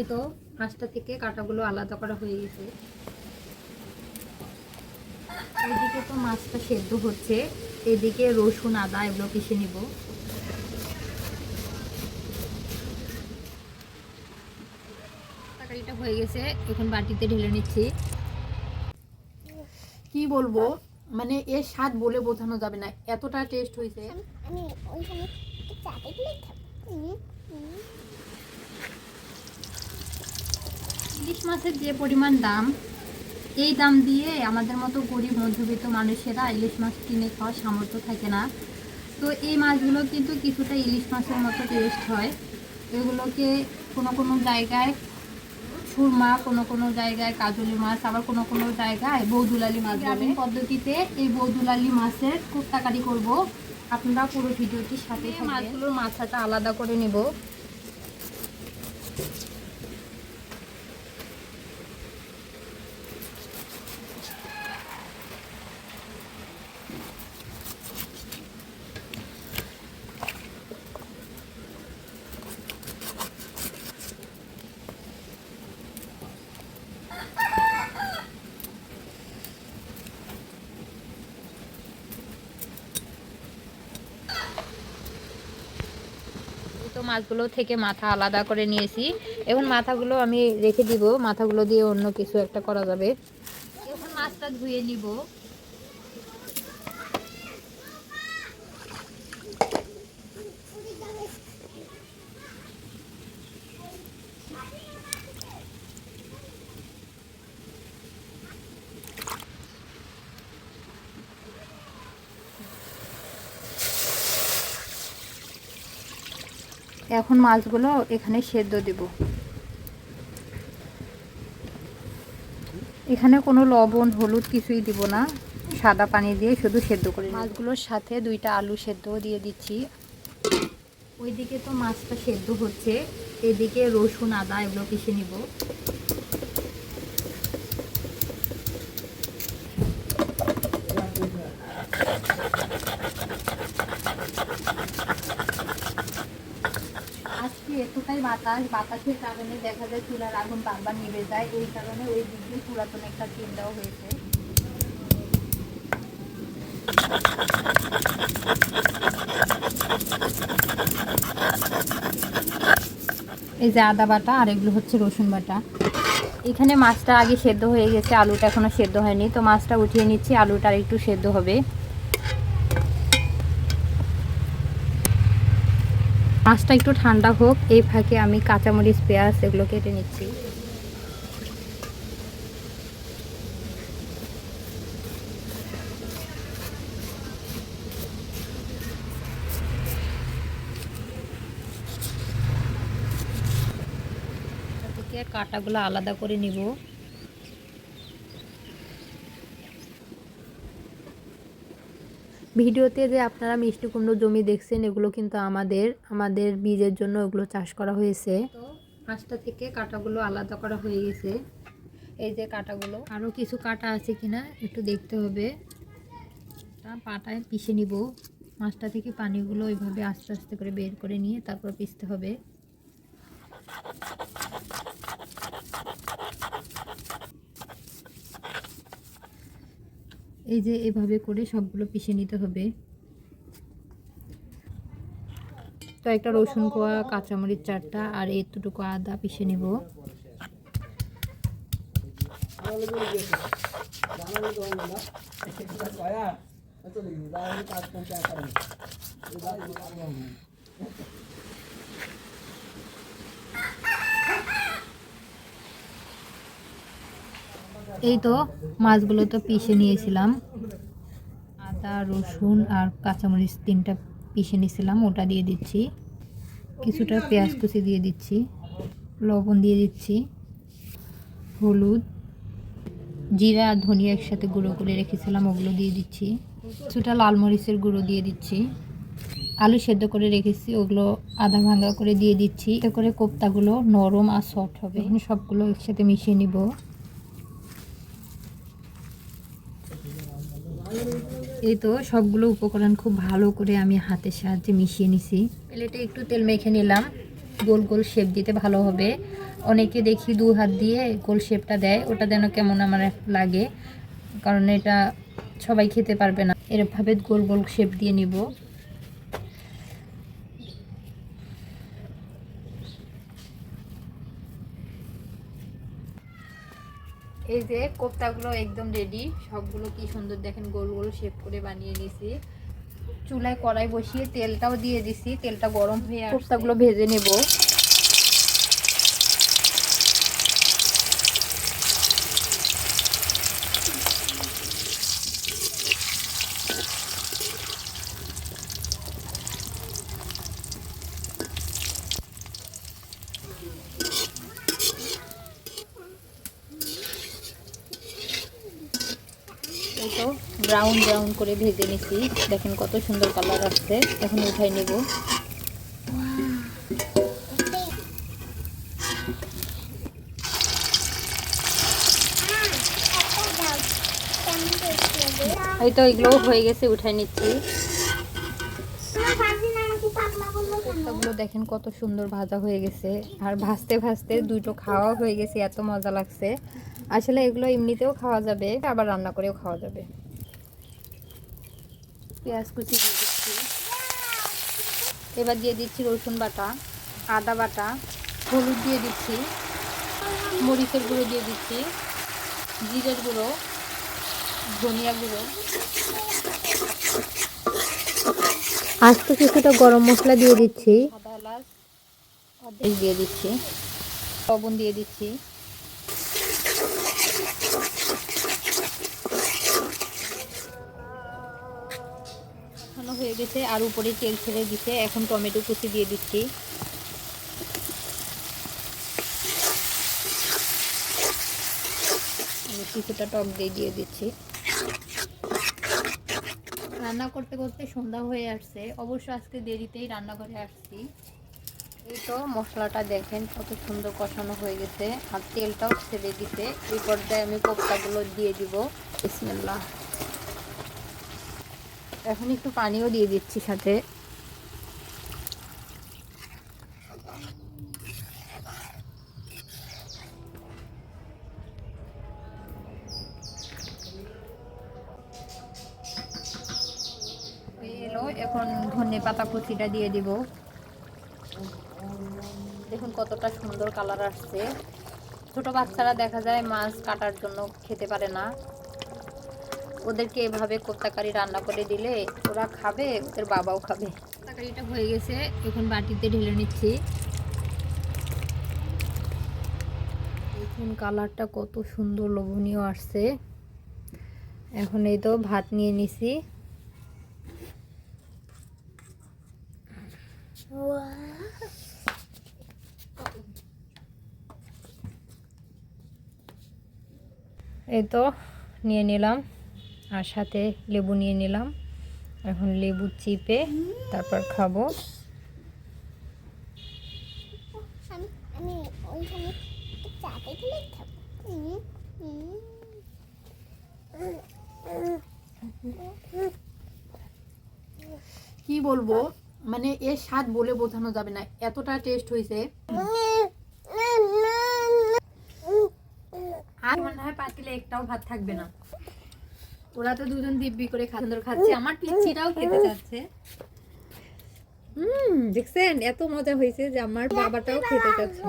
এই তো মাছটা থেকে কাঁটাগুলো আলাদা করা হয়ে গেছে। এদিকে তো মাছটা সেদ্ধ হচ্ছে এদিকে রসুন আদা এগুলো পিষে নিব। তরকারিটা হয়ে গেছে এখন বাটিতে ঢেলে নিচ্ছি। কি বলব? মানে এর স্বাদ বলে বোঝানো যাবে না এতটা টেস্ট হয়েছে। ইলিশ মাছের যে পরিমাণ দাম, এই দাম দিয়ে আমাদের মতো গরিব, মধ্যবিত্ত মানুষেরা ইলিশ মাছ কিনে খাওয়ার সামর্থ্য থাকে না। তো এই মাছগুলো কিন্তু কিছুটা ইলিশ মাছের মতো টেস্ট হয়। এগুলোকে কোনো কোনো জায়গায় সুরমা, কোনো কোনো জায়গায় কাজলি মাছ, আবার কোনো কোনো জায়গায় বৌদুলালি মাছ গ্রামীণ পদ্ধতিতে এই বৌদুলালি মাছের কোপ্তাকারি করব। আপনারা পুরো ভিডিওটির সাথে মাছগুলোর মাথাটা আলাদা করে নেব। তো মাছগুলো থেকে মাথা আলাদা করে নিয়েছি। এখন মাথাগুলো আমি রেখে দিব, মাথাগুলো দিয়ে অন্য কিছু একটা করা যাবে। এখন মাছটা ধুয়ে নিব। এখন মাছগুলো এখানে সেদ্ধ দেব। এখানে কোনো লবণ, হলুদ কিছুই দিব না। সাদা পানি দিয়ে শুধু সেদ্ধ করে মাছগুলোর সাথে দুইটা আলু সেদ্ধ দিয়ে দিচ্ছি। ওইদিকে তো মাছটা সেদ্ধ হচ্ছে, এদিকে রসুন, আদা এগুলো পিষে নিব। আজকে বাতাস, বাতাসের কারণে দেখা যায় চুলার আগুন বারবার নিভে যায়। এই কারণে ওই দিক দিয়ে পুরাতন একটা চিন্তাও হয়েছে। এই যে আদা বাটা, আর এগুলো হচ্ছে রসুন বাটা। এখানে মাছটা আগে সেদ্ধ হয়ে গেছে, আলুটা এখনও সেদ্ধ হয়নি। তো মাছটা উঠিয়ে নিচ্ছি, আলুটা আর একটু সেদ্ধ হবে। মাছটা একটু ঠান্ডা হোক, এই ফাঁকে আমি কাঁচামরিচ, পেঁয়াজ এগুলো কেটে নিচ্ছি। কাটাগুলো আলাদা করে নিব। ভিডিওতে যে আপনারা মিষ্টি কুমড়ো জমি দেখছেন, এগুলো কিন্তু আমাদের আমাদের বীজের জন্য এগুলো চাষ করা হয়েছে। পাঁচটা থেকে কাটাগুলো আলাদা করা হয়ে গেছে। এই যে কাটাগুলো আরও কিছু কাটা আছে কিনা একটু দেখতে হবে। পাটায় পিষে নিব। মাছটা থেকে পানিগুলো ওইভাবে আস্তে আস্তে করে বের করে নিয়ে তারপর পিষতে হবে। এই যে এভাবে করে সবগুলো পিষে নিতে হবে। তো একটা রসুন কোয়া, কাঁচামরিচ চারটা আর এতটুকু আদা পিষে নিব। এই তো মাছগুলো তো পিষে নিয়েছিলাম। আদা, রসুন আর কাঁচামরিচ তিনটা পিষে নিয়েছিলাম, ওটা দিয়ে দিচ্ছি। কিছুটা পেঁয়াজ কুচি দিয়ে দিচ্ছি, লবণ দিয়ে দিচ্ছি, হলুদ, জিরা আর ধনিয়া একসাথে গুঁড়ো করে রেখেছিলাম, ওগুলো দিয়ে দিচ্ছি। কিছুটা লাল মরিচের গুঁড়ো দিয়ে দিচ্ছি। আলু সেদ্ধ করে রেখেছি, ওগুলো আধা ভাঙা করে দিয়ে দিচ্ছি। এতে করে কোপ্তাগুলো নরম আর সফট হবে। সবগুলো একসাথে মিশিয়ে নিব। এই তো সবগুলো উপকরণ খুব ভালো করে আমি হাতের সাহায্যে মিশিয়ে নিছি। প্লেটে একটু তেল মেখে নিলাম। গোল গোল শেপ দিতে ভালো হবে। অনেকে দেখি দু হাত দিয়ে গোল শেপটা দেয়। ওটা যেন কেমন আমার লাগে। কারণ এটা সবাই খেতে পারবে না। এরভাবে গোল গোল শেপ দিয়ে নিব। এই যে কোপ্তাগুলো একদম রেডি সবগুলো কি সুন্দর দেখেন গোল গোল শেপ করে বানিয়ে নিছি। চুলায় কড়াই বসিয়ে তেলটাও দিয়ে দিছি, তেলটা গরম হয়ে কোপ্তাগুলো ভেজে নেব এই তো ব্রাউন ব্রাউন করে ভেজে নিছি। দেখেন কত সুন্দর কালার আসছে। এখন উঠাই নেব। এই তো এগুলো হয়ে গেছে, উঠাই নিচ্ছি। দেখেন কত সুন্দর ভাজা হয়ে গেছে। আর ভাজতে ভাজতে দুটো খাওয়া হয়ে গেছে, এত মজা লাগছে। আসলে এগুলো এমনিতেও খাওয়া যাবে, আবার রান্না করেও খাওয়া যাবে। পেঁয়াজ কুচি দিয়ে দিচ্ছি। এবার দিয়ে দিচ্ছি রসুন বাটা আদা বাটা হলুদ দিয়ে দিচ্ছি মরিচের গুঁড়ো দিয়ে দিচ্ছি জিরের গুঁড়ো ধনিয়া গুঁড়ো। আস্তে কিছুটা গরম মশলা দিয়ে দিচ্ছি। আদা এলাচ দিয়ে দিচ্ছি লবণ দিয়ে দিচ্ছি। গেছে আর উপরে তেল ছেড়ে দিচ্ছে এখন টমেটো কুচি দিয়ে দিচ্ছি। কিছুটা টক দিয়ে দিয়ে দিচ্ছি। রান্না করতে করতে সন্ধ্যা হয়ে আসছে। অবশ্য আজকে দেরিতেই রান্না করে আসছি। এই তো মশলাটা দেখেন কত সুন্দর কষানো হয়ে গেছে। আর তেলটাও ছেড়ে দিতে এই পর্যায়ে আমি কোপ্তাগুলো দিয়ে দিব। বিসমিল্লাহ। এখন একটু পানিও দিয়ে দিচ্ছি সাথে। এখন ধনে পাতা কুচিটা দিয়ে দিব। দেখুন কতটা সুন্দর কালার আসছে। ছোট বাচ্চারা দেখা যায় মাছ কাটার জন্য খেতে পারে না। ওদেরকে এভাবে কোপ্তাকারি রান্না করে দিলে ওরা খাবে ওদের বাবাও খাবে। কোপ্তাকারিটা হয়ে গেছে এখন বাটিতে ঢেলে নিচ্ছি। দেখুন কালারটা কত সুন্দর লোভনীয় আসছে। এখন এই তো ভাত নিয়ে নিছি। এই তো নিয়ে নিলাম। আর সাথে লেবু নিয়ে নিলাম। এখন লেবু চিপে তারপর খাব। কি বলব? মানে এর স্বাদ বলে বোঝানো যাবে না। এতটা টেস্ট হয়েছে আর মনে হয় পাতিলে একটাও ভাত থাকবে না। ওরা তো দুজন দিব্যি করে খান্দর খাচ্ছে। আমার পিচ্ছিটাও খেতে চাচ্ছে। হুম দেখছেন এত মজা হয়েছে যে আমার বাবাটাও খেতে চাচ্ছে।